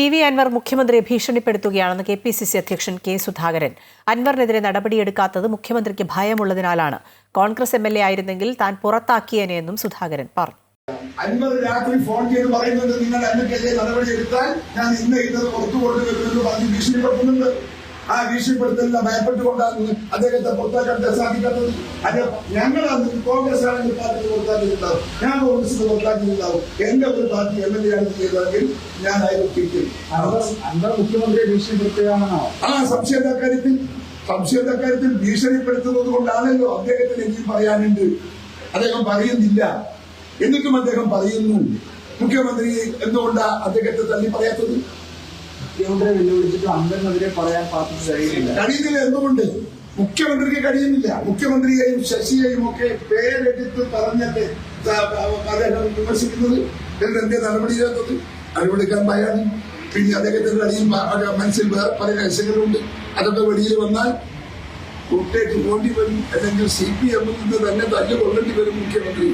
P V Anvar മുഖ്യമന്ത്രിയെ ഭീഷണിപ്പെടുത്തുകയാണെന്ന് K P C C അധ്യക്ഷൻ കെ സുധാകരൻ. അൻവറിനെതിരെ നടപടിയെടുക്കാത്തത് മുഖ്യമന്ത്രിക്ക് ഭയമുള്ളതിനാലാണ്. കോൺഗ്രസ് എം എൽ എ ആയിരുന്നെങ്കിൽ താൻ പുറത്താക്കിയേനെന്നും സുധാകരൻ പറഞ്ഞു. അൻപത് രാത്രി ഫോൺ ചെയ്ത് പറയുന്നത് നിങ്ങൾ അന്നക്കെതിരെ നടപടി എടുത്താൽ ഞാൻ ഇന്ന് ഇന്നത് പുറത്തു കൊണ്ടുവരുമെന്ന് പറഞ്ഞ് ഭീഷണിപ്പെടുത്തുന്നുണ്ട്. ആ ഭീഷണിപ്പെടുത്തലിനെ ഭയപ്പെട്ടുകൊണ്ടാണ് അദ്ദേഹത്തെ പുറത്താക്കാൻ സാധിക്കാത്തത്. അത് ഞങ്ങളാണ് കോൺഗ്രസ് ആണെങ്കിൽ പാർട്ടി ഞാൻ ഞാൻ കോൺഗ്രസിന് ഉണ്ടാവും എന്റെ ഒരു പാർട്ടി എം എൽ എ ആണ് ചെയ്തതെങ്കിൽ ഞാൻ അയൽപ്പിക്കും മുഖ്യമന്ത്രിയെ ഭീഷണിപ്പെടുത്തുകയാണെന്നോ? ആ സംശയത്തെ കാര്യത്തിൽ സംശയത്തെ കാര്യത്തിൽ ഭീഷണിപ്പെടുത്തുന്നത് കൊണ്ടാണല്ലോ അദ്ദേഹത്തിന് എനിക്ക് പറയാനുണ്ട്. അദ്ദേഹം പറയുന്നില്ല. എന്നിട്ടും അദ്ദേഹം പറയുന്നു. മുഖ്യമന്ത്രി എന്തുകൊണ്ടാ അദ്ദേഹത്തെ തള്ളി പറയാത്തത്? മുഖ്യമന്ത്രിയെ വെല്ലുവിളിച്ചിട്ട് അംഗങ്ങളെതിരെ പറയാൻ പാർട്ടിക്ക് കഴിയുന്നില്ല. കഴിയുന്നില്ല എന്തുകൊണ്ട്? മുഖ്യമന്ത്രിക്ക് കഴിയുന്നില്ല. മുഖ്യമന്ത്രിയെയും ശശിയെയും ഒക്കെ പേരെടുത്ത് പറഞ്ഞല്ലേ അദ്ദേഹം വിമർശിക്കുന്നത് എന്നിട്ട് നടപടി നടപടിയില്ലാത്തത് നടപടിക്കാൻ ഭയാണ് പിന്നെ അദ്ദേഹത്തിന്റെ അടിയും മനസ്സിൽ വേറെ പല രഹസ്യങ്ങളുണ്ട്. അതൊക്കെ വെളിയിൽ വന്നാൽ കൂട്ടേക്ക് പോണ്ടി വരും. അല്ലെങ്കിൽ സി പി എമ്മിൽ നിന്ന് തന്നെ തല്ലുകൊള്ളേണ്ടി വരും മുഖ്യമന്ത്രി.